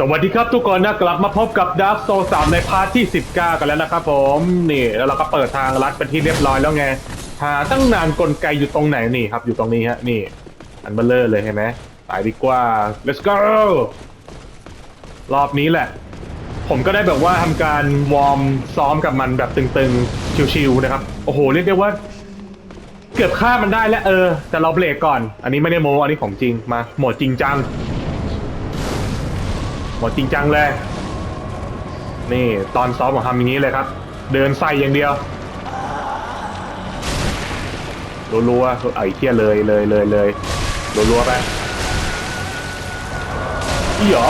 สวัสดีครับทุกคนนะกลับมาพบกับ Dark Souls 3ในพาร์ทที่ 19 กันแล้วนะครับผมนี่แล้วเราก็เปิดทางลัดเป็นที่เรียบร้อยแล้วไงหาตั้งนานกลไกอยู่ตรงไหนนี่ครับ อยู่ตรงนี้ฮะนี่ อันเบลเลอร์เลยเห็นไหมไปดีกว่า let's go รอบนี้แหละ ผมก็ได้แบบว่าทำการวอร์มซ้อมกับมันแบบตึงๆชิวๆนะครับ โอ้โหเรียกได้ว่า เกือบฆ่ามันได้แล้วเออ แต่เราเบรกก่อน อันนี้ไม่ได้โมอันนี้ของจริงมาโหมดจริงจัง หมดจริงจังเลย นี่ตอนซ้อมของทำอย่างนี้เลยครับ เดินใส่อย่างเดียวรัวๆไอ้เคี้ยเลยเลยเลยเลยรัวๆไปอีหยอ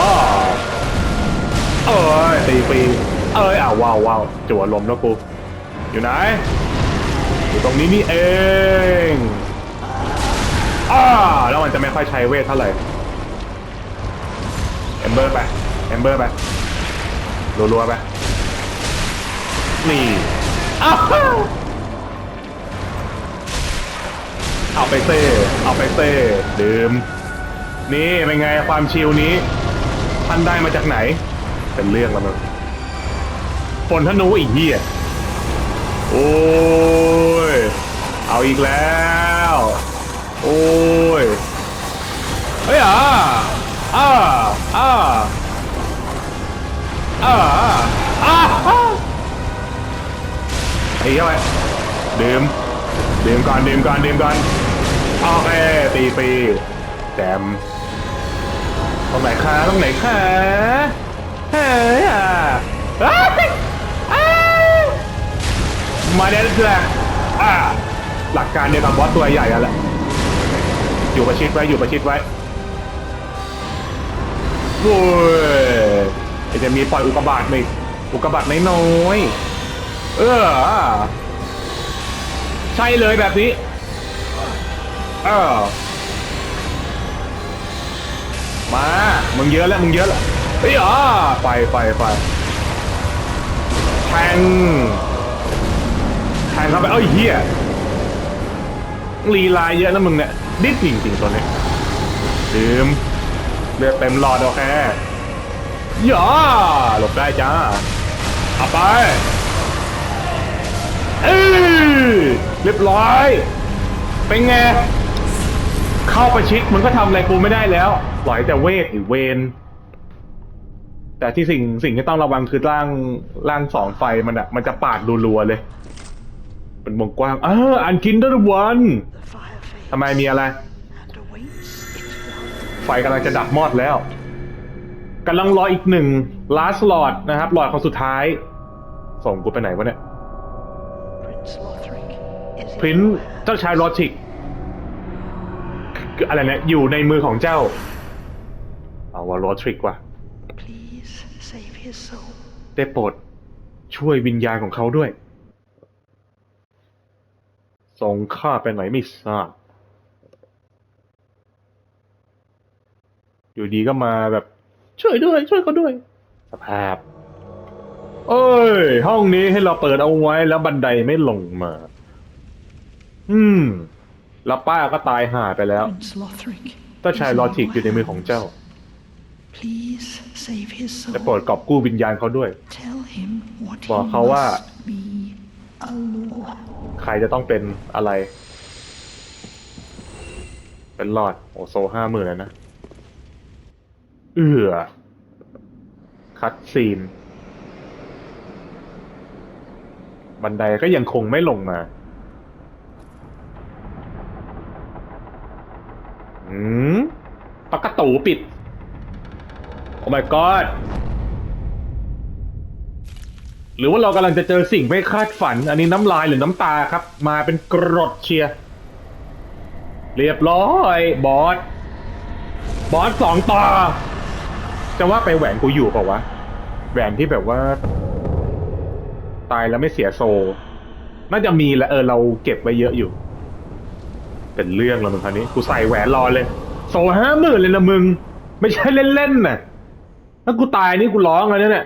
เอ้ยตีฟีเอ้ยอ้าวว้าวว้าวจั่วลมแล้วกู อยู่ไหน อยู่ตรงนี้นี่เอง อ้าแล้วมันจะไม่ค่อยใช้เวทเท่าไหร่ เอมเบอร์ไปเอมเบอร์ไปรัวๆไปนี่อ้าวเอาไปเซ่เอาไปเซ่ดื่มนี่เป็นไงความชิลนี้ท่านได้มาจากไหน เป็นเรื่องแล้วมึงฝนธนูอีกเหี้ยโอ้ย เอาอีกแล้ว โอ้ย เฮ้ยอะ อ่าอ่าอ่าอ่าไอ้เหี้ยไปดื่มดื่มก่อนดื่มก่อนดื่มก่อนโอเคตีฟรีแจมตรงไหนคะตรงไหนคะเฮ้ยอะมาเด็ดเลยอ่าหลักการเดียวกับบอสตัวใหญ่อะแหละอยู่ประชิดไว้อยู่ประชิดไว้ โว้ยจะมีปล่อยอุกกาบาตมาอีกอุกกาบาตน้อยๆเออ ใช่เลยแบบนี้ เออ มา มึงเยอะแล้ว มึงเยอะแล้วเฮ้ยอะไปไปไปแทง แทงเข้าไป เอ้ยเฮียลีลายเยอะนะมึงเนี่ยดิ้นจริงๆตัวนี้ดื่ม เลือดเต็มหลอดโอเคย่าหลบได้จ้าเอาไปเอ้ยเรียบร้อย เป็นไง เข้าไปชิดมันก็ทำอะไรกูไม่ได้แล้วปล่อยแต่เวทอีกเวนแต่ที่สิ่งสิ่งที่ต้องระวังคือร่างร่างสองไฟมันอะมันจะปาดรัวๆเลย เป็นวงกว้างเอออันกินเดอร์วัน The fire fades ทำไมมีอะไร ไฟกำลังจะดับมอดแล้วกำลังรออีกหนึ่ง last lord นะครับหลอดคนสุดท้าย ส่งกูไปไหนวะเนี่ย Prince Lothric is พริน in เจ้าชายลอทิกอะไรเนี่ยอยู่ในมือของเจ้า เอาว่าลอทริกว่ะ Please save his soul. ได้โปรดช่วยวิญญาณของเขาด้วย ส่งข้าไปไหนไม่ทราบ อยู่ดีก็มาแบบ ช่วยด้วย ช่วยเขาด้วย สภาพ เอ้ย ห้องนี้ให้เราเปิดเอาไว้แล้วบันไดไม่ลงมา อืม แล้วป้าก็ตายห่าไปแล้ว Prince Lothric. เจ้าชาย is ลอ in ทิกอยู่ในมือของเจ้า Please save his จะโปร soul. ดกอบกู้วิญญาณเขาด้วย Tell him what บอก he เขาว่า must be alone. ใครจะต้องเป็นอะไร เป็นหลอด โอโซห้าหมื่นแล้วนะ เอือ คัดซีน บันไดก็ยังคงไม่ลงมา อืมประตูปิด โอ้ my god หรือว่าเรากำลังจะเจอสิ่งไม่คาดฝัน อันนี้น้ำลายหรือน้ำตาครับ มาเป็นกรดเชียร์เรียบร้อย บอส บอสสองต่อ จะว่าไปแหวนกูอยู่เปล่าวะ แหวนที่แบบว่า ตายแล้วไม่เสียโซ น่าจะมีแหละเออเราเก็บไว้เยอะอยู่ เป็นเรื่องแล้วมึงคราวนี้ กูใส่แหวนรอเลย โซห้าหมื่นเลยนะมึง ไม่ใช่เล่นๆน่ะ ถ้ากูตายนี่กูร้องเลยเนี่ย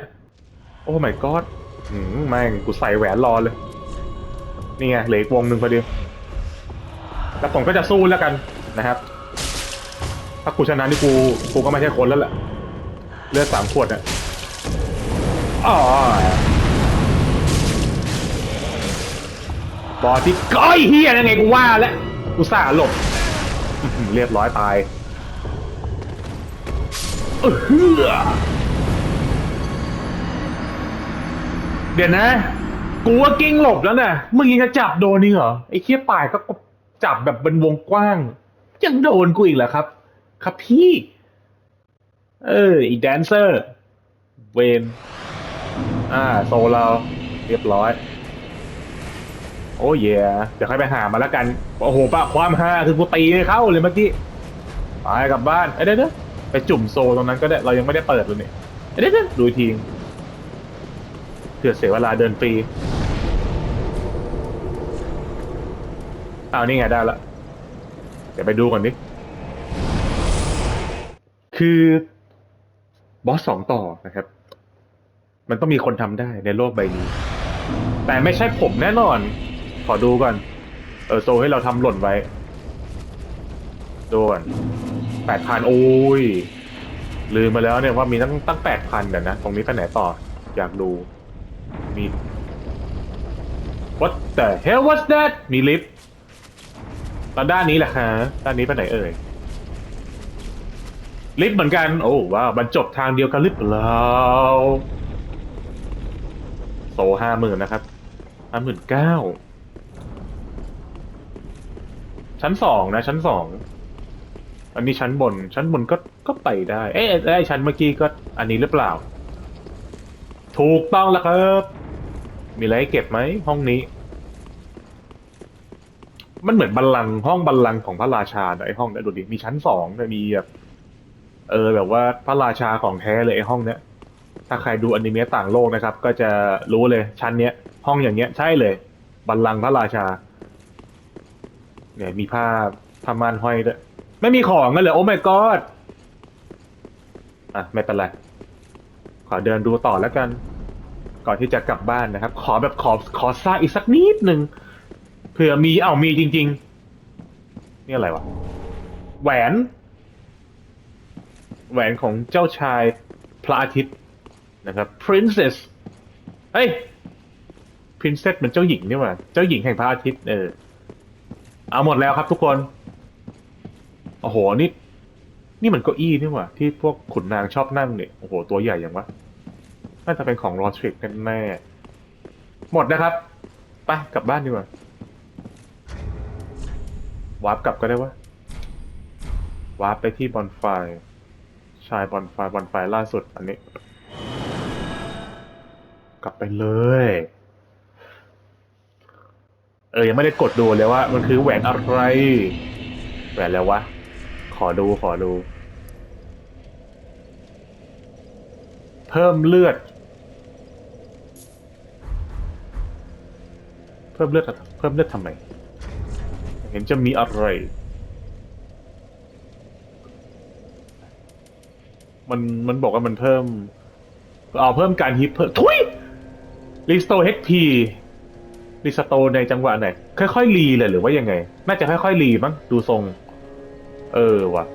โอ้ my god อืมแม่งกูใส่แหวนรอเลย นี่ไงเหลืออีกวงหนึ่งพอดีแล้วผมก็จะสู้แล้วกันนะครับ ถ้ากูชนะนี่กูกูก็ไม่ใช่คนแล้วแหละ เลือดสามขวดอะอ๋อบอสที่ก้อยเฮียยังไงกูว่าแล้วกูซ่าหลบ เรียบร้อยตายเดี๋ยวนะ กูว่ากิ้งหลบแล้วน่ะมึงยังจะจับโดนนี่เหรอ ไอ้เคี้ยป่ายก็จับแบบเป็นวงกว้าง ยังโดนกูอีกเหรอครับ ครับพี่ เออ อีแดนเซอร์ เวนอ่า โซเรา เรียบร้อย โอ้ยเดี๋ยวค่อยไปหามาแล้วกัน โอ้โหปะความฮาคือกูตีเข้าเลยเมื่อกี้ไปกลับบ้าน เอ้ยเดี๋ยวเดี๋ยไปจุ่มโซตรงนั้นก็ได้ เรายังไม่ได้เปิดเลยเนี่ยเอ้ยเดี๋ยวเดี๋ยวดูอีกทีเพื่อเสียเวลาเดินฟรีอ้านี่ไงได้ละ เดี๋ยวไปดูก่อนดิ คือ บอสสองต่อนะครับ มันต้องมีคนทำได้ในโลกใบนี้ แต่ไม่ใช่ผมแน่นอน ขอดูก่อน เออโซให้เราทำหล่นไว้ดูก่อนแปดพันโอ้ย ลืมมาแล้วเนี่ยว่ามีตั้งตั้งแปดพันเดี๋ยวนะ ตรงนี้ไปไหนต่อ อยากดู มี What the hell was that มีลิฟต์แล้วด้านนี้แหละฮะด้านนี้ไปไหนเอ่ย ลิฟต์เหมือนกัน โอ้ว้าวบรรจบทางเดียวกันหรือเปล่าโซห้าหมื่นนะครับห้าหมื่นเก้าชั้นสองนะชั้นสองอันนี้ชั้นบน ชั้นบนก็ก็ไปได้ เอ๊ะไอ้ชั้นเมื่อกี้ก็อันนี้หรือเปล่า ถูกต้องแล้วครับ มีอะไรให้เก็บไหมห้องนี้ มันเหมือนบัลลังก์ห้องบัลลังก์ของพระราชาไอ้ห้องนี้ดูดิมีชั้นสองมีแบบ เออแบบว่าพระราชาของแท้เลยไอ้ห้องเนี้ยถ้าใครดูอนิเมะต่างโลกนะครับ ก็จะรู้เลยชั้นเนี้ย ห้องอย่างเงี้ยใช่เลย บัลลังก์พระราชา เนี่ยมีผ้าผ้าม่านห้อยด้วยไม่มีของกันเลยโอ้ my god อะไม่เป็นไรขอเดินดูต่อแล้วกัน ก่อนที่จะกลับบ้านนะครับ ขอแบบขอขอสร้างอีกสักนิดหนึ่งเผื่อมีเอ้ามีจริง ๆ นี่อะไรวะแหวน แหวนของเจ้าชายพระอาทิตย์นะครับ princess เฮ้ย princess เหมือนเจ้าหญิงนี่หว่า เจ้าหญิงแห่งพระอาทิตย์เออ เอาหมดแล้วครับทุกคน โอ้โห นี่ นี่มันเก้าอี้นี่หว่า ที่พวกขุนนางชอบนั่งเนี่ย โอ้โห ตัวใหญ่อย่างวะ น่าจะเป็นของรอสทริกแน่ๆหมดนะครับ ไปกลับบ้านดีกว่า วาร์ปกลับก็ได้วะวาร์ปไปที่บอนไฟ ชายบอนไฟบอนไฟล่าสุดอันนี้ กลับไปเลย เออ ยังไม่ได้กดดูเลยว่า มันคือแหวนอะไรแหวนแล้ววะ ขอดูขอดู เพิ่มเลือด เพิ่มเลือดเพิ่มเลือดทำไม เห็นจะมีอะไร มันมันบอกว่ามันเพิ่มเอาเพิ่มการฮิตเพิ่มทุยรีสโตเฮพีรีสโตในจังหวะไหนค่อยๆรีเลยหรือว่ายังไง น่าจะค่อยๆรีมั้งดูทรง เออว่ะ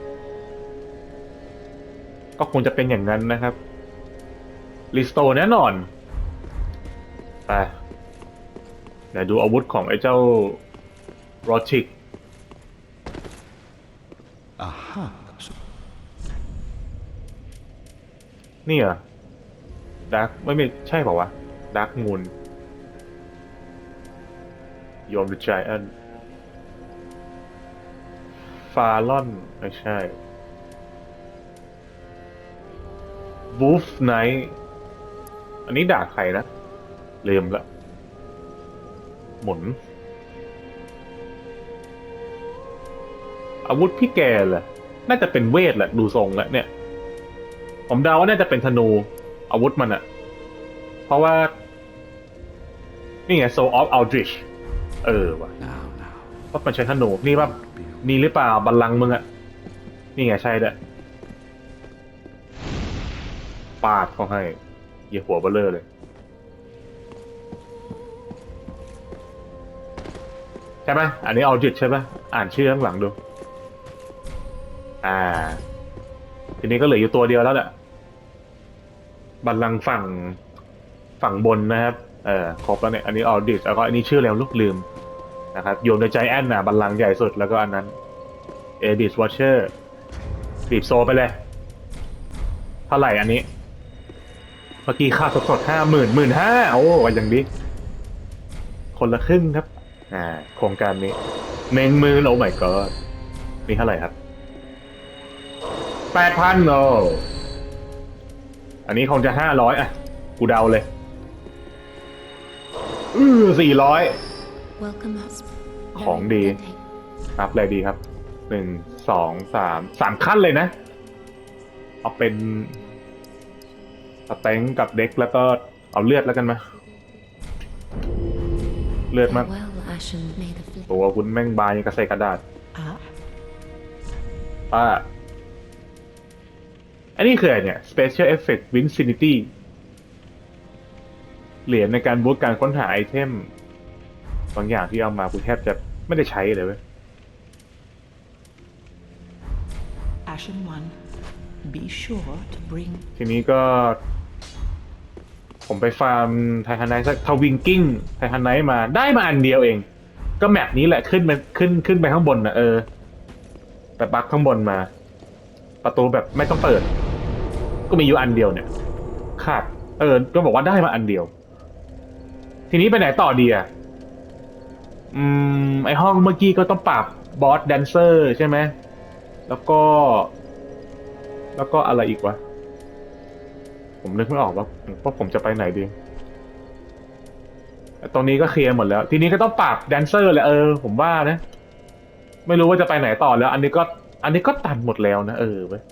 ก็คงจะเป็นอย่างนั้นนะครับรีสโตแน่นอนไปเดี๋ยวดูอาวุธของไอ้เจ้ารอชิก Aha. So นี่เหรอดักไม่ไม่ใช่เปล่าวะดักมูนยอมดูใจอันฟาลอนไม่ใช่บูฟไนท์อันนี้ด่าใครนะลืมละ หมุน อาวุธพี่แกเหรอน่าจะเป็นเวทแหละ ดูทรงแล้วเนี่ย ผมเดาว่าน่าจะเป็นธนูอาวุธมันอะเพราะว่า นี่ไง Soul of Aldrich เออว่ะ now, now. เพราะมันใช้ธนูนี่ป่ะนี่หรือเปล่าบัลลังก์มึงอะนี่ไงใช่ด้วยปาดเขาให้เหยียบหัวเบลเลอร์เลย ใช่ไหมอันนี้ Aldrich ใช่ไหมอ่านชื่อข้างหลังดู อ่า ทีนี้ก็เหลืออยู่ตัวเดียวแล้วแหละ บัลลังก์ฝั่งฝั่งบนนะครับ เออครบแล้วเนี่ย อันนี้ออดิสแล้วก็อันนี้ชื่อแล้วลูกลืมนะครับโยนในใจแอนน่ะบัลลังก์ใหญ่สุดแล้วก็อันนั้นเอดิสวอชเชอร์บีบโซไปเลย เท่าไหร่อันนี้ เมื่อกี้ค่าสดๆห้าหมื่นหมื่นห้าโอ้วันอย่างดีคนละครึ่งครับ อ่า โครงการนี้เมงมือโอ้ my god นี่เท่าไหร่ครับแปดพันโอ อันนี้คงจะห้าร้อยอะ กูเดาเลย อือสี่ร้อย Welcome us. ของดี อัพอะไรดีครับหนึ่งสองสามสามขั้นเลยนะ เอาเป็นสเต็งกับเด็กแล้วก็เอาเลือดแล้วกันมาเลือดมาก Well, Ashen may the flame. ตัวคุณแม่งบานยังกระเซกระดาษ Ah, ป้า อันนี้คืออะไรเนี่ย Special Effect Vincinity เหรียญในการบูตการค้นหาไอเทมบางอย่างที่เอามากูแทบจะไม่ได้ใช้เลยเว้ย Ashen One, be sure to bring ทีนี้ก็ ผมไปฟาร์มไททันไนท์สักทวิงกิ้งไททันไนท์มาได้มาอันเดียวเอง ก็แมปนี้แหละขึ้นไปขึ้นขึ้นไปข้างบนนะเออ แต่บักข้างบนมา ประตูแบบไม่ต้องเปิด ก็มีอยู่อันเดียวเนี่ยขาดเออ ก็บอกว่าได้มาอันเดียว ทีนี้ไปไหนต่อดีอะอืม ไอห้องเมื่อกี้ก็ต้องปรับบอสแดนเซอร์ใช่ไหม แล้วก็ แล้วก็อะไรอีกวะ ผมนึกไม่ออกว่าว่าผมจะไปไหนดี ตรงนี้ก็เคลียร์หมดแล้ว ทีนี้ก็ต้องปรับแดนเซอร์แหละเออ ผมว่านะ ไม่รู้ว่าจะไปไหนต่อแล้ว อันนี้ก็ อันนี้ก็ตัดหมดแล้วนะเออเว้ย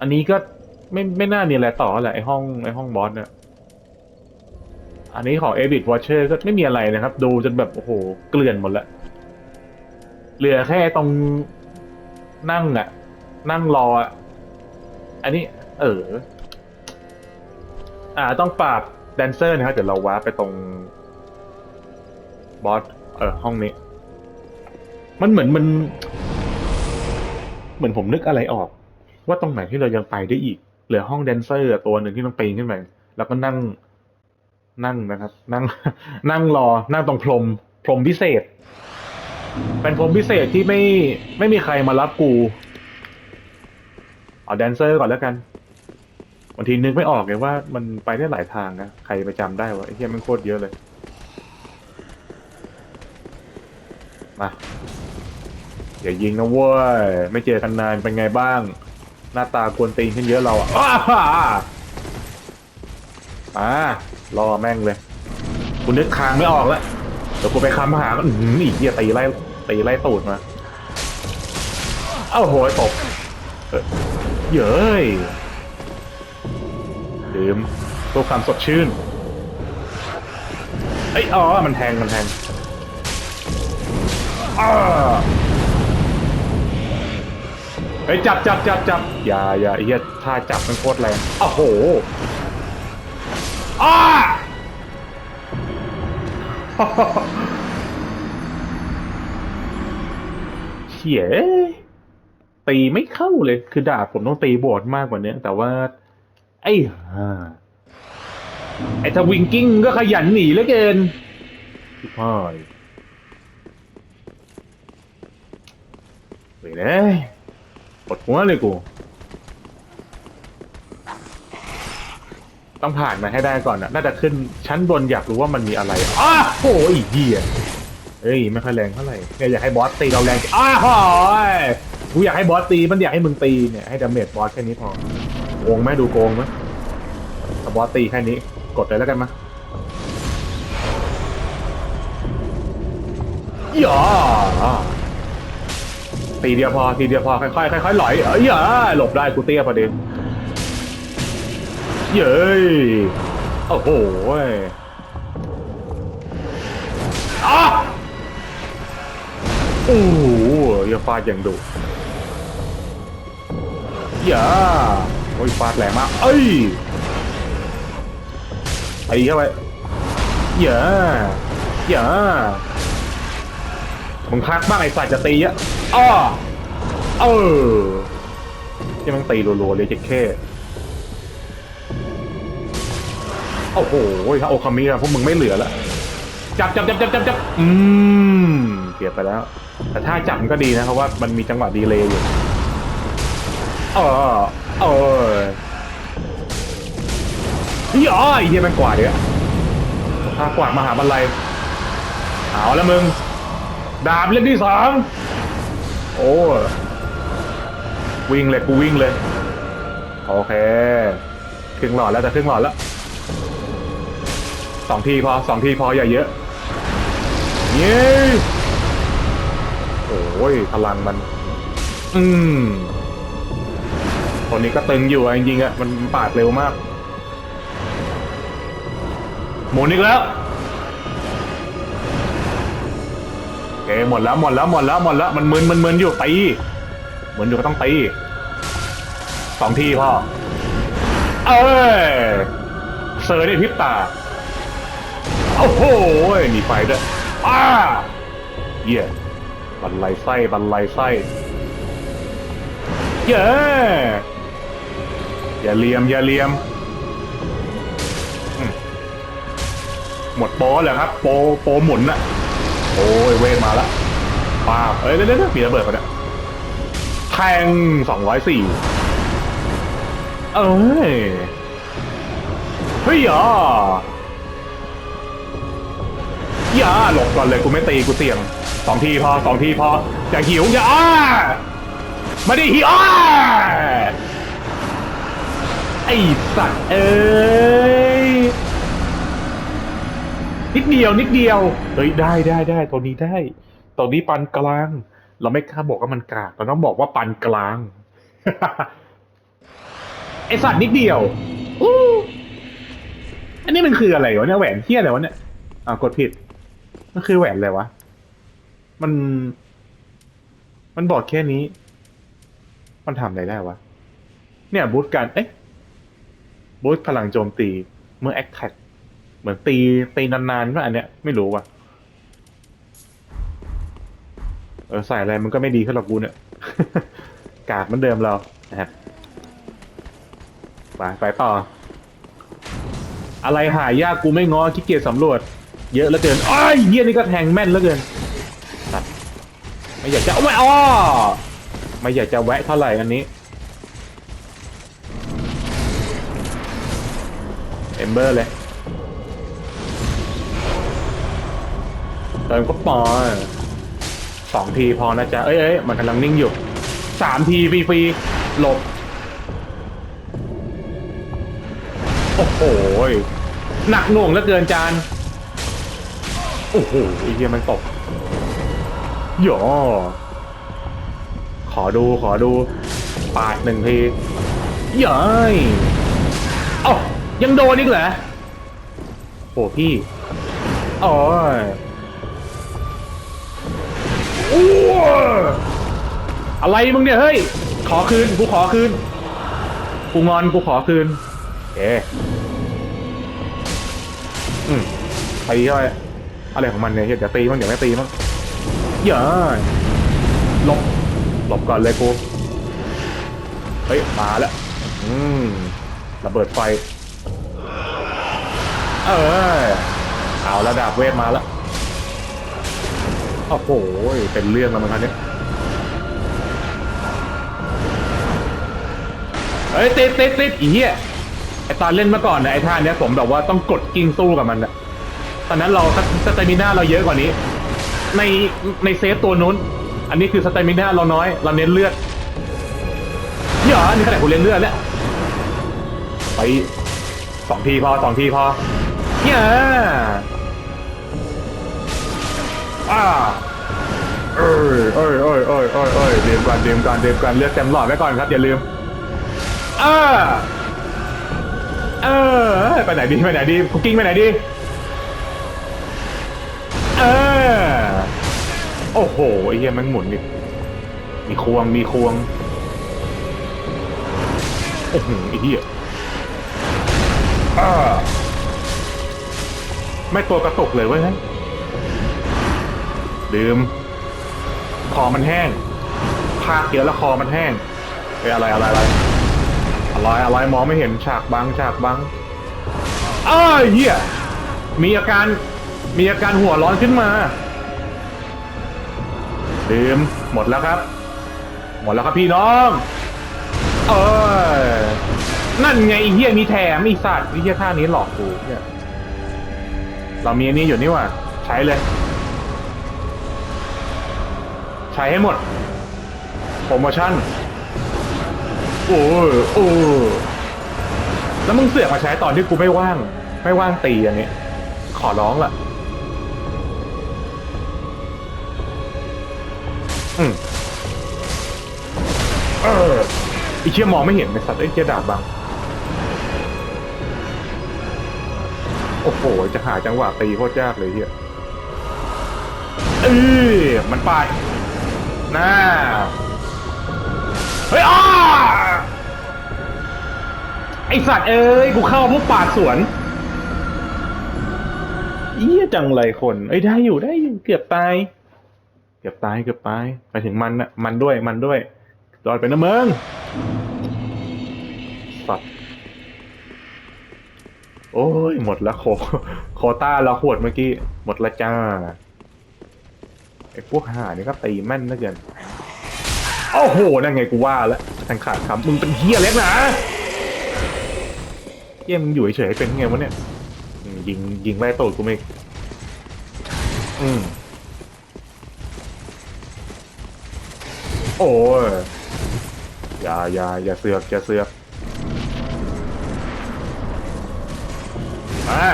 อันนี้ก็ ไม่ไม่น่ามีอะไรต่อแหละไอห้องไอห้องบอสเนี่ยอันนี้ของเอบิ w วอชเชอร์ก็ไม่มีอะไรนะครับ ดูจนแบบ โอ้โห เกลื่อนหมดล้วเหลือแค่ตรงนั่งอะนั่งรออะอันนี้ เออ อ่า ต้องปราบแดนเซอร์นะครับ เดี๋ยวเราว้าร์ปไปตรงบอสเออห้องนี้ มันเหมือนมัน เหมือนผมนึกอะไรออก ว่าตรงไหนที่เรายังไปได้อีก เหลือห้องแดนเซอร์ตัวหนึ่งที่ต้องปีนขึ้นไปแล้วก็นั่งนั่งนะครับ นั่งนั่งรอนั่งตรงพรมพรมพิเศษ เป็นพรมพิเศษที่ไม่ไม่มีใครมารับกูเอาแดนเซอร์ก่อนแล้วกันบางทีนึกไม่ออกเลยว่ามันไปได้หลายทางนะใครไปจำได้วะไอ้เหี้ยมันโคตรเยอะเลยมาอย่ายิงนะเว้ยไม่เจอกันนานเป็นไงบ้าง หน้าตากวนตีนขึ้นเยอะเราอะอ่ารอแม่งเลยกูนึกคางไม่ออกแล้วเดี๋ยวกูไปค้ำหาก็อื้อหืออีกเหี้ยตีไล่ตีไล่ตูดมาเอ้าโหยตกเอ้ยเย้ยดื่มเพื่อความสดชื่นเอ้ยอ๋อมันแทงมันแทงอ้า เฮ้ยจับจับจับจับอย่าอย่าไอ้เหี้ยท่าจับมันโคตรแรงโอ้โหอ้าเฉียตีไม่เข้าเลย คือดาบผมต้องตีบวดมากกว่านี้แต่ว่า ไอ้ห่าไอ้ทวิงกิ้งก็ขยันหนีเหลือเกินพี่พ่อยไปเลย ปวดหัวเลยกู ต้องผ่านมาให้ได้ก่อนนะน่าจะขึ้นชั้นบนอยากรู้ว่ามันมีอะไรอ้าโอ้ยเหี้ยเอ้ยไม่ค่อยแรงเท่าไหร่เนี่ยอยากให้บอสตีเราแรงอ้าโอ้ยกูอยากให้บอสตีมันอยากให้มึงตีเนี่ยให้ดาเมจบอสแค่นี้พอโกงไหมดูโกงไหมถ้าบอสตีแค่นี้ กดเลยแล้วกันมาอย่า ตีเดียวพอทีเดียวพอค่อยๆค่อยๆหลอยเอ้ยอย่าหลบได้กูเตี้ยประเด็นเย้ยโอ้โหยอ้าโอ้โหอย่าฟาดอย่างดุอย่าโอ้ยฟาดแรงมาก เอ้ยไอ้เข้าไปอย่าอย่ามึงพักบ้างไอ้สัตว์จะตีอะ อ้อเออที่มันตีรัวๆเลยเจ็ดแค่โอ้โหถ้าโอคามิอะพวกมึงไม่เหลือแล้วจับจับจับจับจับจับอืมเกียบไปแล้ว แต่ถ้าจับมันก็ดีนะเพราะว่ามันมีจังหวะดีเลย์อยู่เออเออเฮ้ยอ๋อไอ้เหี้ยมันกว่าเนี่ยถ้ากว่ามหาบันไลเอาแล้วมึง ดาบเล่มที่สอง โอ้วิ่งเลยกูวิ่งเลย โอเคครึ่งหลอดแล้วจะครึ่งหลอดแล้วสองทีพอสองทีพออย่าเยอะเย้โอ้ยพลังมัน อืมคนนี้ก็ตึงอยู่จริงๆอะมันปาดเร็วมากหมุนอีกแล้ว เคหมดแล้วหมดแล้วหมดแล้วหมดแล้วมันมึนมันมึนอยู่ตีเหมือนอยู่ก็ต้องตีสองทีพ่อเอ้ยเซอร์ได้พิบตาโอ้โหมีไฟด้วยอ้าเยี่ยบันไลไส้บันไลไส้เย้อย่าเลียมอย่าเลียม หมดโปรเลยครับ โปโปหมุนอะ โอ้ยเวทมาละป้าบเอ้ยเดี๋ยวเดี๋ยวมีระเบิดปะเนี่ยแทงสองร้อยสี่เอ้ยเฮ้ยอย่าอย่าหลบก่อนเลยกูไม่ตีกูเสี่ยงสองทีพอสองทีพออย่าหิวอย่าอ้าไม่ได้หิวอ้สัตว์เอ้ย นิดเดียวนิดเดียวเฮ้ยได้ได้ได้ตัวนี้ได้ตัวนี้ปานกลาง เราไม่กล้าบอกว่ามันกางเราต้องบอกว่าปานกลางไอสัตว์นิดเดียวอู้อันนี้มันคืออะไรวะเนี่ยแหวนเที่ยอะไรวะเนี่ยอ่ากดผิด มันคือแหวนอะไรวะ มัน มันบอกแค่นี้ มันทำอะไรได้วะ เนี่ยบูทกันเอ๊ะบูทพลังโจมตี เมื่อแอคแท็ก เหมือนตีตีนานๆว่าอันเนี้ยไม่รู้ว่ะ เออใส่อะไรมันก็ไม่ดีขึ้นหรอกกูเนี่ย กาดเหมือนเดิมเรานะฮะไปไปต่อ อะไรหายากกูไม่ง้อขี้เกียจสำรวจ เยอะเหลือเกินอ้ายเยี่ยนี่ก็แทงแม่นเหลือเกินตัดไม่อยากจะเอาไม่อ้อไม่อยากจะแวะเท่าไหร่อันนี้เอมเบอร์เลย เติมก็ปอสองทีพอนะจ๊ะ เอ้ยเอ้ยมันกำลังนิ่งอยู่สามทีฟรีๆหลบ โอ้โหหนักหน่วงเหลือเกินจาน โอ้โหไอ้เหี้ยมันตกหยอขอดูขอดู ปาดหนึ่งทีเย้ยอ้ายังโดนอีกเหรอโอ้พี่ โอ้ย อ้วอะไรมึงเนี่ยเฮ้ย ขอคืน กูขอคืน กูงอนกูขอคืนเอ๊อืมตีเข้าไปอะไรของมันเนี่ยเฮียเดี๋ยวตีมั้งเดี๋ยวไม่ตีมั้งเย้ยหลบหลบก่อนเลยกูเฮ้ยมาแล้วอืมระเบิดไฟ เออเอาระดาบเวทมาแล้ว โอ้โหเป็นเรื่องแล้วมันคันนี้เฮ้ยติดติดติดอีเหี้ยไอตอนเล่นเมื่อก่อนนะไอท่าเนี้ยผมแบบว่าต้องกดกิ้งสู้กับมันอะตอนนั้นเราสเตมิน่าเราเยอะกว่านี้ ในในเซฟตัวนู้น อันนี้คือสเตมิน่าเราน้อย เราเน้นเลือดเหี้ยนี่ขนาดกูเล่นเลือดแล้วไปสองทีพอสองทีพอเหี้ย อ่าเอ้ยเอ้ยเอ้ยเอ้ยเอ้ยเอ้ยเดียมกันเดียมกันเดียมกันเลือดเต็มหลอดไว้ก่อนครับอย่าลืมเออเออไปไหนดีไปไหนดีคุกกิ้งไปไหนดีเออโอ้โหไอ้เหี้ยมันหมุนนี่มีควงมีควงโอ้โหไอ้เหี้ยอ่าไม่ตัวกระตุกเลยเว้ย ดื่มคอมันแห้งภาคเยอะแล้วคอมันแห้งเอ้ยอะไรอะไรอะไรอะไรอะไรมองไม่เห็นฉากบังฉากบังอ้าเฮียมีอาการมีอาการหัวร้อนขึ้นมาดื่มหมดแล้วครับ หมดแล้วครับพี่น้อง เออนั่นไงไอ้เฮียมีแถมไอีสัตว์ไอ้เฮียท่านี้หลอกกูเนี่ยเรามีอันนี้อยู่นี่ว่าใช้เลย ช้ให้หมด โปรโมชั่น โอ้ยโอ้ยแล้วมึงเสือกมาใช้ตอนที่กูไม่ว่าง ไม่ว่างตีอันนี้ ขอร้องล่ะอืมเออไอเชี่ยมองไม่เห็นไอสัตว์ไอเชี่ยดาบบัง โอ้โห จะหาจังหวะตีโคตรยากเลยเฮียเออมันไป น่าเฮ้ยอ้าไอสัตว์เอ้ย กูเข้าพวกปาดสวนเอี้ยจังเลยคน เอ้ยได้อยู่ได้อยู่เกือบตาย เกือบตายเกือบตาย ไปถึงมันนะมันด้วยมันด้วยรอดไปนะเมืองสัตว์โอ้ย หมดล้วโคโคต้าเราขวดเมื่อกี้ หมดละจ้า ไอ้พวกห่านี่ก็ตีแม่นเหลือเกินโอ้โหนั่นไงกูว่าแล้วทางขาดคำมึงเป็นเฮียเล็กนะเฮียมึงอยู่เฉยๆเป็นไงวะเนี่ยยิงยิงไล่ตูดกูไม่อืมโอ้ยอย่าอย่าอย่าเสือกอย่าเสือกมา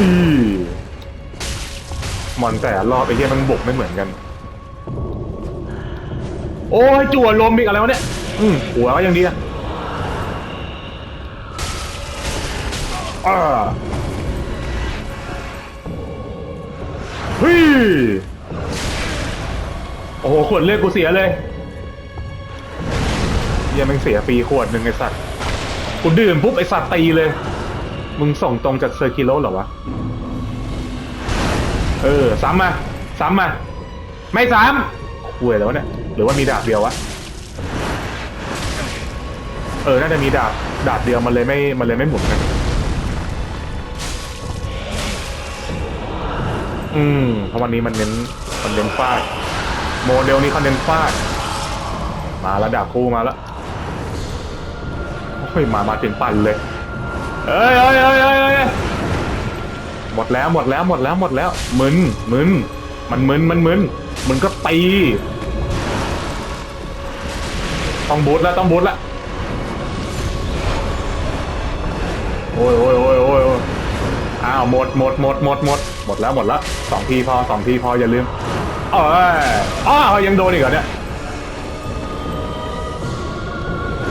อือมอนแต่ละรอบไอ้เหี้ยมันบกไม่เหมือนกัน โอ้ยจั่วลมอีกอะไรวะเนี่ย อืมหัวก็ยังดีอะอ่าเฮ้ยโอ้โหขวดเลือดกูเสียเลยเหี้ยังมันเสียฟรีขวดหนึ่งไอ้สัตว์กูดื่มปุ๊บไอสัตว์ตีเลย มึงส่งตรงจากเซอร์กิโลเหรอวะ เออซ้ำมา ซ้ำมา ไม่ซ้ำคุยแล้วเนี่ย หรือว่ามีดาบเดียววะ เออ น่าจะมีดาบ ดาบเดียวมันเลยไม่ มันเลยไม่หมุนกันอืม เพราะวันนี้มันเน้นมันเน้นฟาด โมเดลนี้เขาเน้นฟาด มาแล้วดาบคู่มาแล้วเฮ้ยมา มาถึงปั่นเลย เอ้ยเอ้ยเอ้ยเอ้ยเอ้ยหมดแล้วหมดแล้วหมดแล้วหมดแล้วมึนมึนมันมึนมันมึนมึงก็ตีต้องบูทแล้วต้องบูทแล้วโอ้ยโอ้ยโอ้ยโอ้ยอ้าวหมดหมดหมดหมดหมดหมดแล้วหมดแล้วสองทีพอสองทีพออย่าลืมเอ้ยอ้าวยังโดนอีกเหรอเนี่ย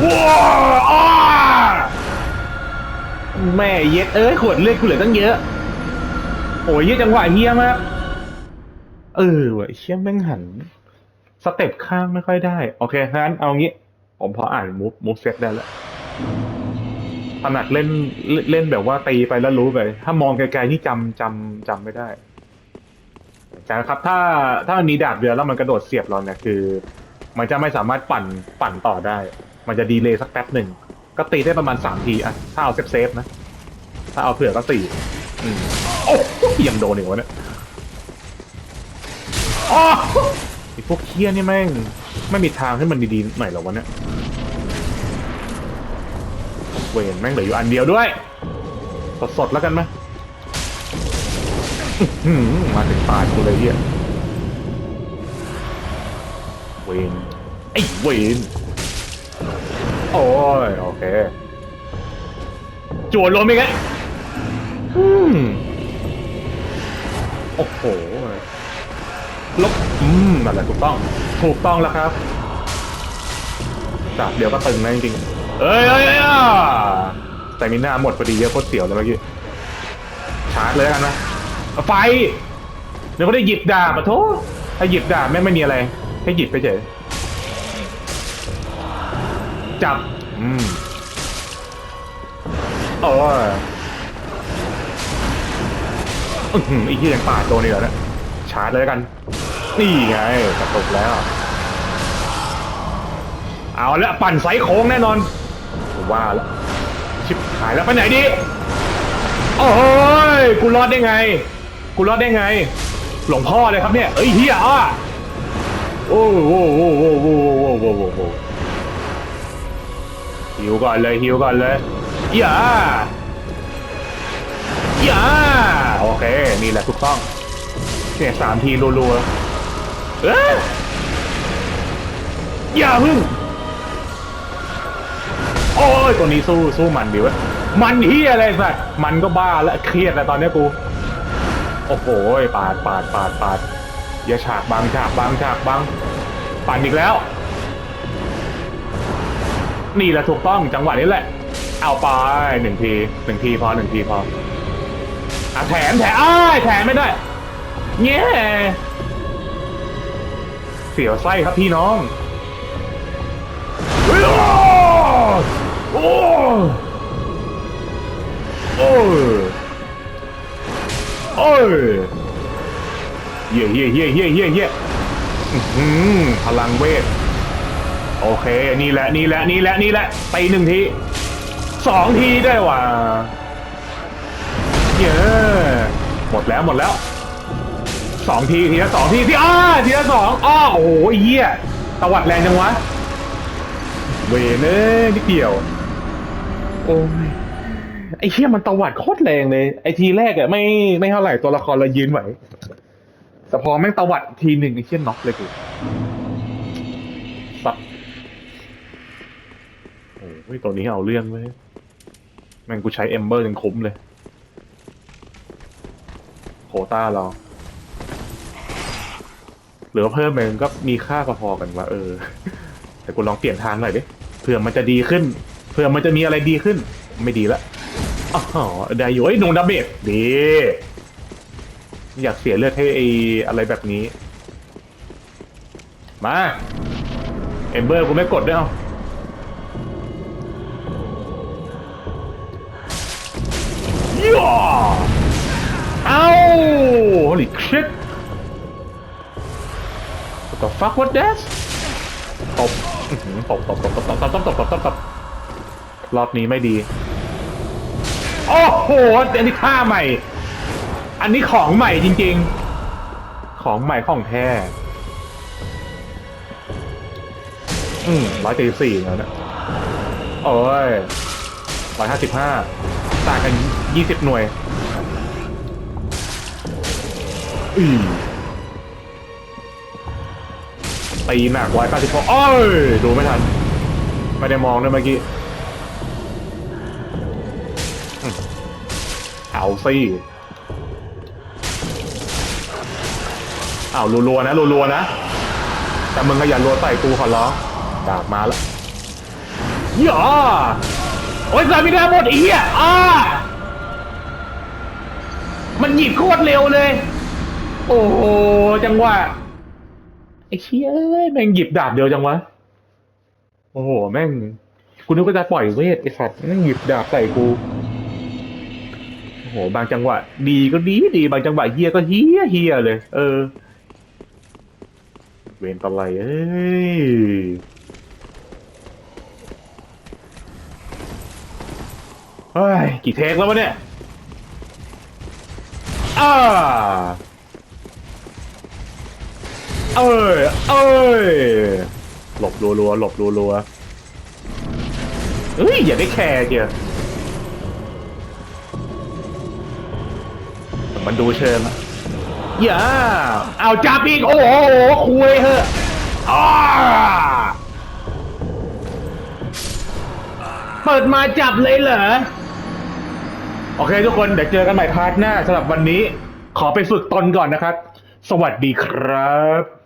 ว้าวอ้า แม่เย็ดเอ้ยขวดเลือดกูเหลือตั้งเยอะ โอ้ยเหี้ยจังหวะเฮี้ยมากเออเว้ยเชี่ยแม่งหัน สเต็ปข้างไม่ค่อยได้ โอเคงั้นเอางี้ ผมพออ่านมูฟมูฟเซ็ตได้แล้วถนัดเล่นเล่นเล่นแบบว่าตีไปแล้วรู้ไป ถ้ามองไกลๆนี่จำจำจำไม่ได้แต่ครับ ถ้าถ้ามันมีดาบเรือแล้วมันกระโดดเสียบเราเนี่ยคือ มันจะไม่สามารถปั่นปั่นต่อได้ มันจะดีเลย์สักแป๊บหนึ่ง ก็ตีได้ประมาณสามทีอะถ้าเอาเซฟเซฟนะ ถ้าเอาเผื่อก็สี่อืมโอ้ยยังโดนอีกวะเนี่ยอ๋อไอพวกเคี้ยนี่แม่งไม่มีทางให้มันดีๆหน่อยหรอวะเนี่ยเวนแม่งเหลืออยู่อันเดียวด้วย สดๆแล้วกันไหมมาถึงตายกูเลยเฮียเวนไอ้เวน โอ้ยโอเคจวดลมอีกแล้วอืมโอ้โหลบอืมนั่นแหละถูกต้อง ถูกต้องแล้วครับดาบเดียวก็ตึงนะจริงๆเอ้ยเอ้ยเอ้ยอะแต่มีหน้าหมดพอดีเยอะโคตรเสียวเลยเมื่อกี้ชาร์จเลยแล้วกันนะเอาไฟเดี๋ยวก็ได้หยิบดาบปะโถถ้าหยิบดาบแม่งไม่มีอะไรแค่หยิบไปเฉย จับ อืมโอ้ยอื้อหือไอ้ที่ยังป่าดโดนอีกแล้วเนะชาร์จเลยแล้วกัน นี่ไงกระตุกแล้ว เอาละปั่นไซส์โค้งแน่นอนโอ้ว่าแล้วชิบหายแล้วไปไหนดิโอ้ยกูรอดได้ไง กูรอดได้ไง หลวงพ่อเลยครับเนี่ย เอ้ยเฮียอะโอ้โหโอ้โหโอ้โหโอ้โหโอ้โหโอ้โห หิวก่อนเลยหิวก่อนเลยอย่าอย่าโอเคนี่แหละถูกต้องเนี่ยสามทีรัวๆเอ้ยอย่าพึ่งโอ้ยตัวนี้สู้สู้มันดีเวะมันเฮียอะไรสัตว์มันก็บ้าแล้วเครียดแล้วตอนนี้กูโอ้โหปาดปาดปาดปาดอย่าฉากบางฉากบางฉากบางปั่นอีกแล้ว นี่แหละถูกต้องจังหวะนี้แหละ เอาไปหนึ่งทีหนึ่งทีพอหนึ่งทีพออะแถมแถมอ้ายแถมไม่ได้เงี้ยเสียวไส้ครับพี่น้องโอ้โอ้โอ้โอ้เย่เย่เย่เย่เย่เย่อื้อหือพลังเวท โอเค นี่แหละ นี่แหละ นี่แหละ นี่แหละตีหนึ่งทีสองทีได้วยว่ะเย้หมดแล้ว หมดแล้ว สองที ทีละสองที ทีอ้าทีละสองอ้อโอ้โหเหี้ยตวัดแรงจังวะ เวเนยนิดเดียว โอ้ย ไอ้เชี่ยมันตวัดโคตรแรงเลย ไอ้ทีแรกอะไม่ไม่เท่าไหร่ตัวละครเรายืนไหว แต่พอแม่งตวัดทีหนึ่งไอ้เชี่ยน็อกเลยกูสับ โอ้ยตัวนี้เอาเรื่องเลยแม่งกูใช้เอมเบอร์จนคุ้มเลย โคต้าเราหรือเพิ่มมันก็มีค่าพอๆกันว่า เออ แต่กูลองเปลี่ยนทางหน่อยดิเผื่อมันจะดีขึ้น เผื่อมันจะมีอะไรดีขึ้น ไม่ดีละอ๋อได้อยู่ไอ้ยหนุ่มดาเมจดีอยากเสียเลือดให้ไออะไรแบบนี้ มา เอมเบอร์กูไม่กดด้วยเอา ย่าเอ้า holy shit what the fuck what that ตบตบตบตบตบตบตบตบตบตบตบรอบนี้ไม่ดี โอ้โห อันนี้ท่าใหม่ อันนี้ของใหม่จริงๆ ของใหม่ของแท้ อืมร้อยเจ็ดสี่แล้วนะโอ้ยร้อยห้าสิบห้าต่างกัน ยี่สิบหน่วย อืมตีหนักไว้96โอ้ย ดูไม่ทัน ไม่ได้มองด้วยเมื่อกี้ เอาสิเอารัวๆนะรัวๆนะ แต่มึงก็อย่ารัวใส่กูขอร้องดาบมาแล้วย่าโอ้ยสามีดาหมดอีอะอ้า มันหยิบโคตรเร็วเลย โอ้โหจังหวะไอ้เชี่ยเอ้ยแม่งหยิบดาบเดียวจังวะ โอ้โห แม่งกูนึกว่าจะปล่อยเวทไอ้สัตว์แม่งหยิบดาบใส่กูโอ้โห บางจังหวะ ดีก็ดีดีบางจังหวะเฮียก็เฮียเฮียเลย เออ เวนตะไลเอ้ยเฮ้ยกี่เทคแล้ววะเนี่ย อ่าเอ้ยเอ้ยหลบรัวๆหลบรัวๆเฮ้ยอย่าได้แคร์เกียมันดูเชิงอะอย่าเอาจับอีกโอ้โหคุยเหอะเปิดมาจับเลยเหรอ โอเคทุกคนเดี๋ยวเจอกันใหม่พาร์ทหน้าสำหรับวันนี้ ขอไปฝึกตนก่อนนะครับ สวัสดีครับ